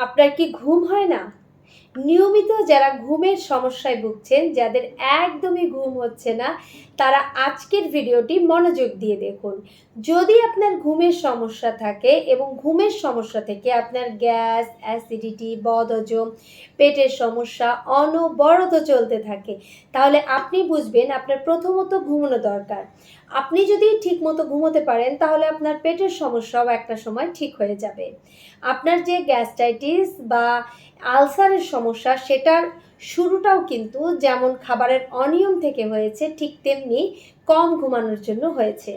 আপনার কি ঘুম হয় না? নিয়মিত যারা ঘুমের সমস্যায় ভুগছেন, যাদের একদমই ঘুম হচ্ছে না, তারা আজকের ভিডিওটি মনোযোগ দিয়ে দেখুন। যদি আপনার ঘুমের সমস্যা থাকে এবং ঘুমের সমস্যা থেকে আপনার গ্যাস, অ্যাসিডিটি, বদহজম, পেটের সমস্যা অনবরত চলতে থাকে, তাহলে আপনি বুঝবেন আপনার প্রথমত ঘুমানো দরকার। আপনি যদি ঠিকমতো ঘুমোতে পারেন, তাহলে আপনার পেটের সমস্যাও একটা সময় ঠিক হয়ে যাবে। আপনার যে গ্যাস্ট্রাইটিস বা আলসারের সমস্যা সেটার শুরুটাও কিন্তু যেমন খাবারের অনিয়ম থেকে হয়েছে ঠিক তেমনি কম ঘুমানোর জন্য হয়েছে।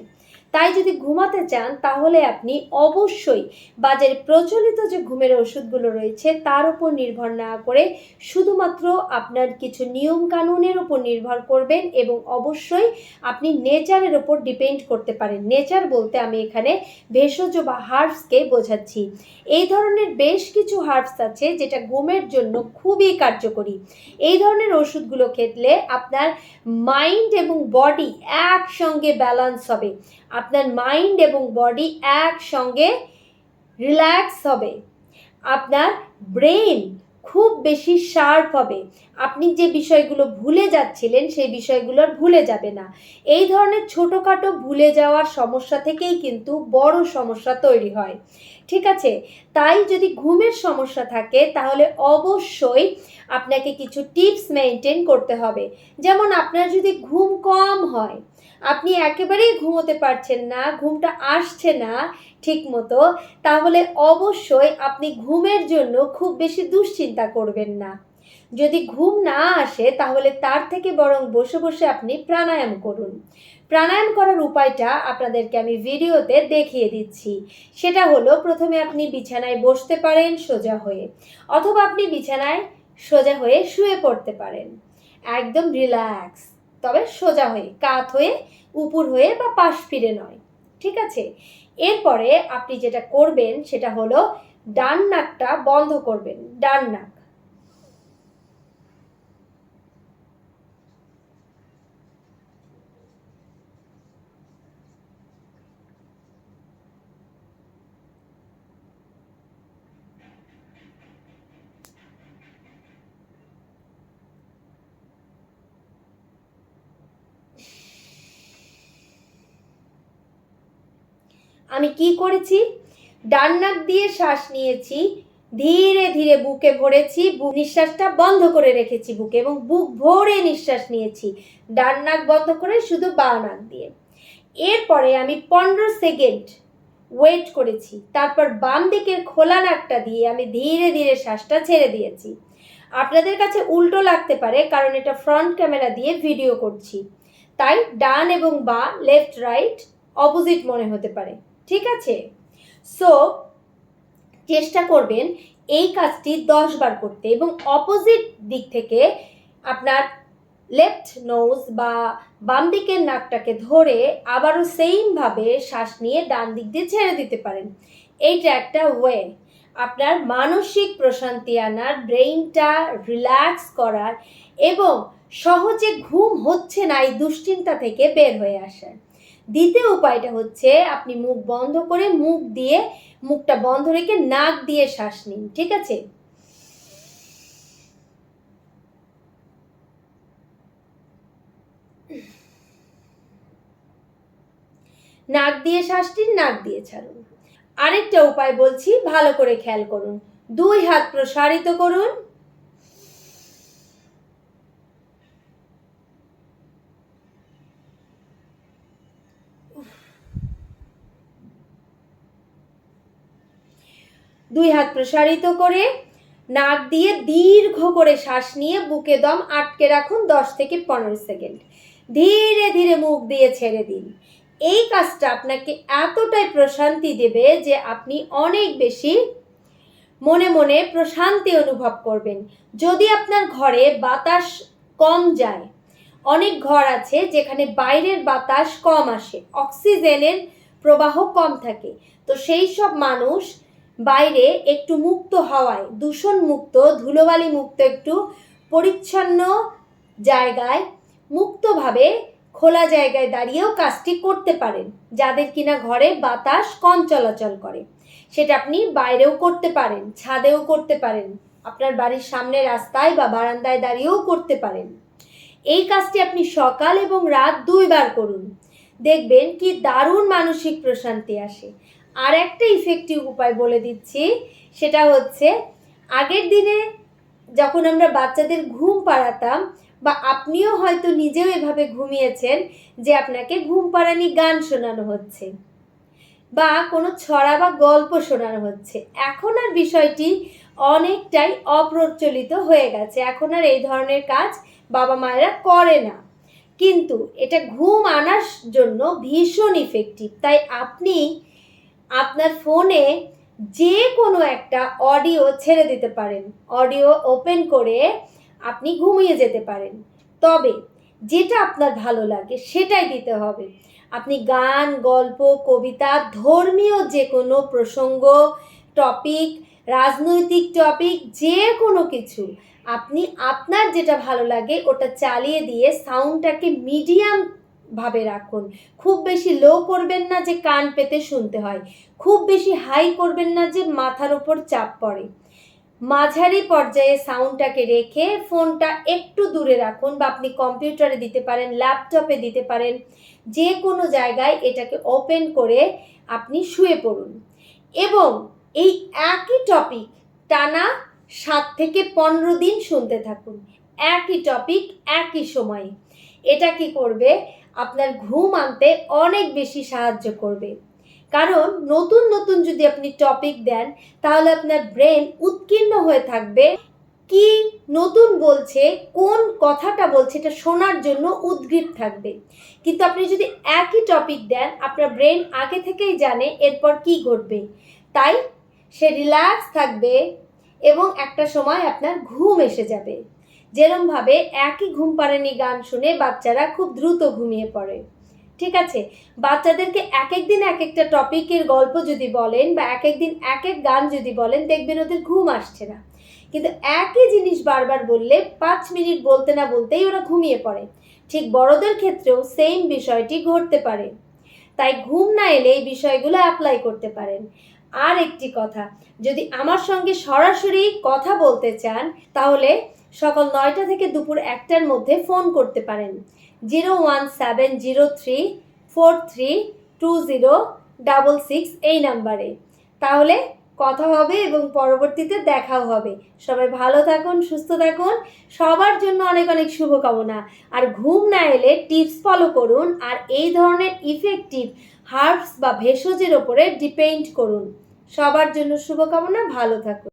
তাই যদি ঘুমাতে চান, তাহলে আপনি অবশ্যই বাজারে প্রচলিত যে ঘুমের ওষুধগুলো রয়েছে, তার উপর নির্ভর না করে শুধুমাত্র আপনার কিছু নিয়ম কানুনের উপর নির্ভর করবেন এবং অবশ্যই আপনি নেচারের উপর ডিপেন্ড করতে পারেন। নেচার বলতে আমি এখানে ভেষজ বা হার্বসকে বোঝাচ্ছি। এই ধরনের বেশ কিছু হার্বস আছে, যেটা ঘুমের জন্য খুবই কার্যকরী। এই ধরনের ওষুধগুলো খেতলে আপনার মাইন্ড এবং বডি একসঙ্গে ব্যালেন্স হবে। আপনার মাইন্ড এবং বডি একসঙ্গে রিল্যাক্স হবে। আপনার ব্রেন খুব বেশি শার্প হবে। আপনি যে বিষয়গুলো ভুলে যাচ্ছিলেন, সেই বিষয়গুলো আর ভুলে যাবে না। এই ধরনের ছোটোখাটো ভুলে যাওয়ার সমস্যা থেকেই কিন্তু বড় সমস্যা তৈরি হয়। ঠিক আছে? তাই যদি ঘুমের সমস্যা থাকে, তাহলে অবশ্যই আপনাকে কিছু টিপস মেনটেন করতে হবে। যেমন আপনার যদি ঘুম কম হয়, আপনি একেবারেই ঘুমোতে পারছেন না, ঘুমটা আসছে না ঠিক মতো তাহলে অবশ্যই আপনি ঘুমের জন্য খুব বেশি দুশ্চিন্তা করবেন না। যদি ঘুম না আসে, তাহলে তার থেকে বরং বসে বসে আপনি প্রাণায়াম করুন। প্রাণায়াম করার উপায়টা আপনাদেরকে আমি ভিডিওতে দেখিয়ে দিচ্ছি। সেটা হলো প্রথমে আপনি বিছানায় বসতে পারেন সোজা হয়ে, অথবা আপনি বিছানায় সোজা হয়ে শুয়ে পড়তে পারেন। একদম রিল্যাক্স, তবে সোজা হয়ে, কাত হয়ে, উপর হয়ে বা পাশ ফিরে নয়, ঠিক আছে? এরপরে আপনি যেটা করবেন সেটা হলো ডান নাকটা বন্ধ করবেন, ডান নাক। আমি কি করেছি? ডান নাক দিয়ে শ্বাস নিয়েছি, ধীরে ধীরে বুকে ভরেছি নিঃশ্বাসটা বন্ধ করে রেখেছি বুকে এবং বুক ভরে নিঃশ্বাস নিয়েছি। ডান নাক বন্ধ করে শুধু বা নাক দিয়ে। এরপরে আমি পনেরো সেকেন্ড ওয়েট করেছি। তারপর বাম দিকের খোলা নাকটা দিয়ে আমি ধীরে ধীরে শ্বাসটা ছেড়ে দিয়েছি। আপনাদের কাছে উল্টো লাগতে পারে, কারণ এটা ফ্রন্ট ক্যামেরা দিয়ে ভিডিও করছি। তাই ডান এবং বা, লেফট, রাইট, অপোজিট মনে হতে পারে। ঠিক আছে? সো চেষ্টা করবেন এই কাজটি দশ বার করতে এবং অপোজিট দিক থেকে আপনার লেফট নোজ বা বাম দিকের নাকটাকে ধরে আবারও সেইমভাবে শ্বাস নিয়ে ডান দিক দিয়ে ছেড়ে দিতে পারেন। এইটা একটা ওয়ে আপনার মানসিক প্রশান্তি আনার ব্রেইনটা রিল্যাক্স করার এবং সহজে ঘুম হচ্ছে না এই দুশ্চিন্তা থেকে বের হয়ে আসার। দ্বিতীয় উপায়টা হচ্ছে আপনি মুখ বন্ধ করে মুখ দিয়ে মুখটা বন্ধ রেখে নাক দিয়ে শ্বাস নিন, ঠিক আছে? নাক দিয়ে শ্বাস নিন, নাক দিয়ে ছাড়ুন। আরেকটা উপায় বলছি, ভালো করে খেয়াল করুন। দুই হাত প্রসারিত করুন। দুই হাত প্রসারিত করে নাক দিয়ে দীর্ঘ করে শ্বাস নিয়ে বুকে দম আটকে রাখুন দশ থেকে পনেরো সেকেন্ড। ধীরে ধীরে মুখ দিয়ে ছেড়ে দিন। এই কাজটা আপনাকে এতটাই প্রশান্তি দেবে যে আপনি অনেক বেশি মনে মনে প্রশান্তি অনুভব করবেন। যদি আপনার ঘরে বাতাস কম যায়, অনেক ঘর আছে যেখানে বাইরের বাতাস কম আসে, অক্সিজেনের প্রবাহ কম থাকে। তো সেই সব মানুষ বাইরে একটু মুক্ত হাওয়ায়, দূষণ মুক্ত, ধুলোবালি মুক্ত একটু পরিচ্ছন্ন জায়গায় মুক্তভাবে খোলা জায়গায় দাঁড়িয়েও কাজটি করতে পারেন, যাদের কিনা ঘরে বাতাস কম চলাচল করে। সেটা আপনি বাইরেও করতে পারেন, ছাদেও করতে পারেন, আপনার বাড়ির সামনে রাস্তায় বা বারান্দায় দাঁড়িয়েও করতে পারেন। এই কাজটি আপনি সকাল এবং রাত দুইবার করুন। দেখবেন কি দারুণ মানসিক প্রশান্তি আসে। আর একটা ইফেক্টিভ উপায় বলে দিচ্ছি, সেটা হচ্ছে আগের দিনে যখন আমরা বাচ্চাদের ঘুম পাড়াতাম বা আপনিও হয়তো নিজেও এভাবে ঘুমিয়েছেন যে আপনাকে ঘুম পাড়ানি গান শোনানো হচ্ছে বা কোনো ছড়া বা গল্প শোনানো হচ্ছে। এখন আর বিষয়টি অনেকটাই অপ্রচলিত হয়ে গেছে। এখন আর এই ধরনের কাজ বাবা মায়েরা করে না। কিন্তু এটা ঘুম আনার জন্য ভীষণ ইফেক্টিভ তাই আপনি আপনার ফোনে যে কোনো একটা অডিও ছেড়ে দিতে পারেন। অডিও ওপেন করে আপনি ঘুমিয়ে যেতে পারেন। তবে যেটা আপনার ভালো লাগে সেটাই দিতে হবে। আপনি গান, গল্প, কবিতা, ধর্মীয় যে কোনো প্রসঙ্গ, টপিক, রাজনৈতিক টপিক যে কোনো কিছু, আপনি আপনার যেটা ভালো লাগে ওটা চালিয়ে দিয়ে সাউন্ডটাকে মিডিয়াম ভাবে রাখুন। খুব বেশি লো করবেন না যে কান পেতে শুনতে হয়। খুব বেশি হাই করবেন না যে মাথার ওপর চাপ পড়ে। মাঝারি পর্যায়ে সাউন্ডটাকে রেখে ফোনটা একটু দূরে রাখুন বা আপনি কম্পিউটারে দিতে পারেন ল্যাপটপে দিতে পারেন, যে কোনো জায়গায় এটাকে ওপেন করে আপনি শুয়ে পড়ুন। এবং এই একই টপিক টানা সাত থেকে পনেরো দিন শুনতে থাকুন। একই টপিক একই সময়ে। এটা কি করবে? আপনার ঘুম আনতে অনেক বেশি সাহায্য করবে। কারণ নতুন নতুন যদি আপনি টপিক দেন, তাহলে আপনার ব্রেন উৎকীর্ণ হয়ে থাকবে। কি নতুন বলছে, কোন কথাটা বলছে, এটা শোনার জন্য উদ্গ্রীব থাকবে। কিন্তু আপনি যদি একই টপিক দেন, আপনার ব্রেন আগে থেকেই জানে এরপর কি ঘটবে। তাই সে রিল্যাক্স থাকবে এবং একটা সময় আপনার ঘুম এসে যাবে। যেরমভাবে একই ঘুম পাড়ানি গান শুনে বাচ্চারা খুব দ্রুত ঘুমিয়ে পড়ে। ঠিক আছে, বাচ্চাদেরকে এক এক দিন এক একটা টপিকের গল্প যদি বলেন বা এক এক দিন এক এক গান যদি বলেন, দেখবেন ওদের ঘুম আসছে না। কিন্তু একই জিনিস বারবার বললে পাঁচ মিনিট বলতে না বলতেই ওরা ঘুমিয়ে পড়ে। ঠিক বড়দের ক্ষেত্রেও সেম বিষয়টি ঘটতে পারে। তাই ঘুম না এলে এই বিষয়গুলো অ্যাপ্লাই করতে পারেন। আর একটি কথা, যদি আমার সঙ্গে সরাসরি কথা বলতে চান, তাহলে সকাল নয়টা থেকে দুপুর একটার মধ্যে ফোন করতে পারেন। Zero one seven zero three four three two zero double six এই নাম্বারে। তাহলে কথা হবে এবং পরবর্তীতে দেখাও হবে। সবাই ভালো থাকুন, সুস্থ থাকুন। সবার জন্য অনেক অনেক শুভকামনা। আর ঘুম না এলে টিপস ফলো করুন আর এই ধরনের ইফেক্টিভ হার্বস বা ভেষজের ওপরে ডিপেন্ড করুন। সবার জন্য শুভকামনা, ভালো থাকুন।